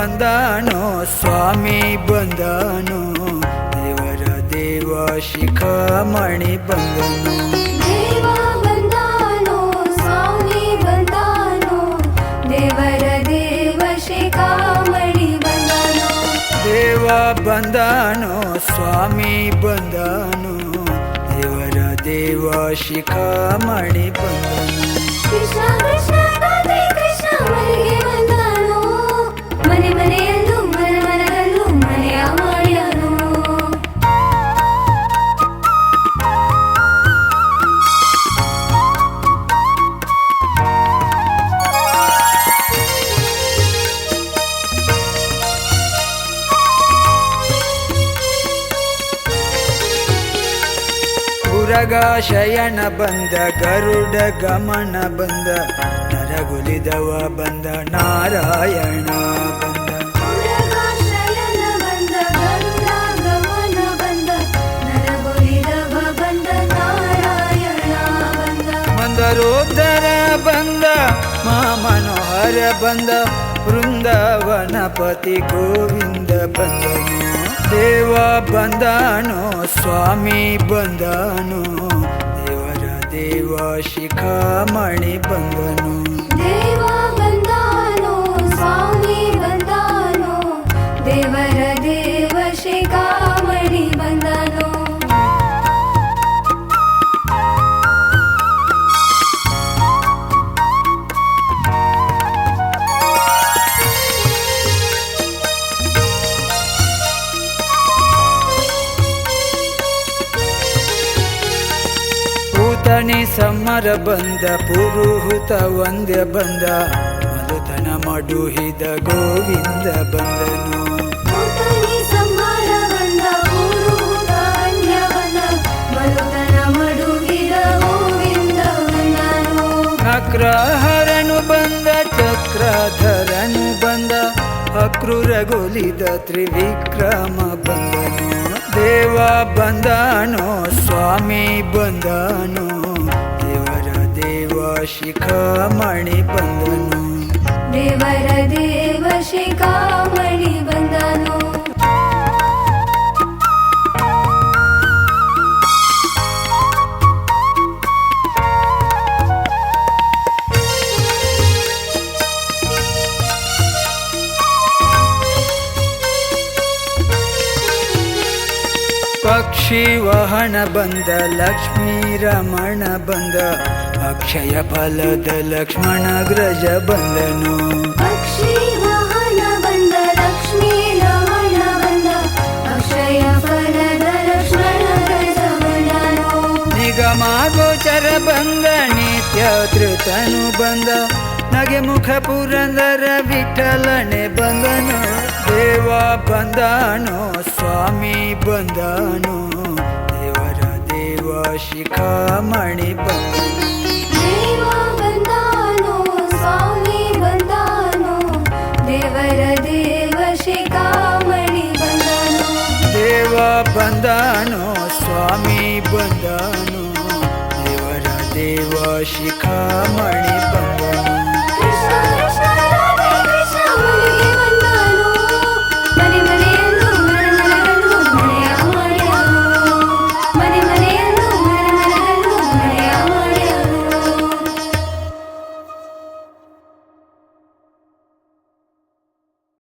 ಬಂದಾನೋ ಸ್ವಾಮಿ ಬಂದಾನೋ ದೇವರ ದೇವ ಶಿಖಾಮಣಿ ಬಂದನು ದೇವ ಬಂದಾನೋ ಸ್ವಾಮಿ ಬಂದಾನೋ ದೇವರ ದೇವ ಶಿಖಾಮಣಿ ಬಂದಾನೋ ದೇವ ಬಂದಾನೋ ಸ್ವಾಮಿ ಬಂದಾನೋ ದೇವರ ದೇವ ಶಿಖಾಮಣಿ ಬಂದನು ಕೃಷ್ಣ ಕೃಷ್ಣ ರಾಧೆ ಕೃಷ್ಣ ಉರಗ ಶಯನ ಬಂದ ಗರುಡ ಗಮನ ಬಂದ ನರಗುಲಿದವ ಬಂದ ನಾರಾಯಣ ಬಂದ. ಮಂದರೋದರ ಬಂದ ಮಾ ಮನೋಹರ ಬಂದ ವೃಂದಾವನಪತಿ ಗೋವಿಂದ ಬಂದನು ದೇವ ಬಂದನು ಸ್ವಾಮಿ ಬಂದನು ದೇವರ ದೇವ ಶಿಖಾಮಣಿ ಬಂದನು. ಪೂತಣಿ ಸಮರ ಬಂದ ಪುರುಹುತ ವಂದ್ಯ ಬಂದ ಮಲುತನ ಮಡುಹಿದ ಗೋವಿಂದ ಬಂದನು. ಅಕ್ರಹರನು ಬಂದ ಚಕ್ರಧರನು ಬಂದ ನಕ್ರಹರನು ಚಕ್ರಧರನು ಅಕ್ರೂರಗೊಲಿದ ತ್ರಿವಿಕ್ರಮ ಬಂದನು. ದೇವ ಬಂದನೋ ಸ್ವಾಮಿ ಬಂದಾನೋ. ಶಿಖಾಮಣಿ ಬಂದನು. ದೇವರ ದೇವ ಶಿಖಾಮಣಿ ಬಂದನು. ಪಕ್ಷಿ ವಾಹನ ಬಂದ ಲಕ್ಷ್ಮೀ ರಮಣ ಬಂದ. ಅಕ್ಷಯ ಫಲದ ಲಕ್ಷ್ಮಣ ಗ್ರಜ ಬಂದನು. ಬಂದ ಬಂದ ನಿಗಮ ಗೋಚರ ಬಂದ ನಿತ್ಯ ಧೃತನು ಬಂದ ನಗೆ ಮುಖ ಪುರಂದರ ವಿಠಲನೆ ಬಂದನು. ದೇವ ಬಂದನು ಸ್ವಾಮಿ ಬಂದನು ದೇವರ ದೇವ ಶಿಖಾಮಣಿ ಬಂದನು ಬಂದಾನೋ ಸ್ವಾಮಿ ಬಂದಾನೋ ದೇವರ ದೇವ ಶಿಖಾಮಣಿ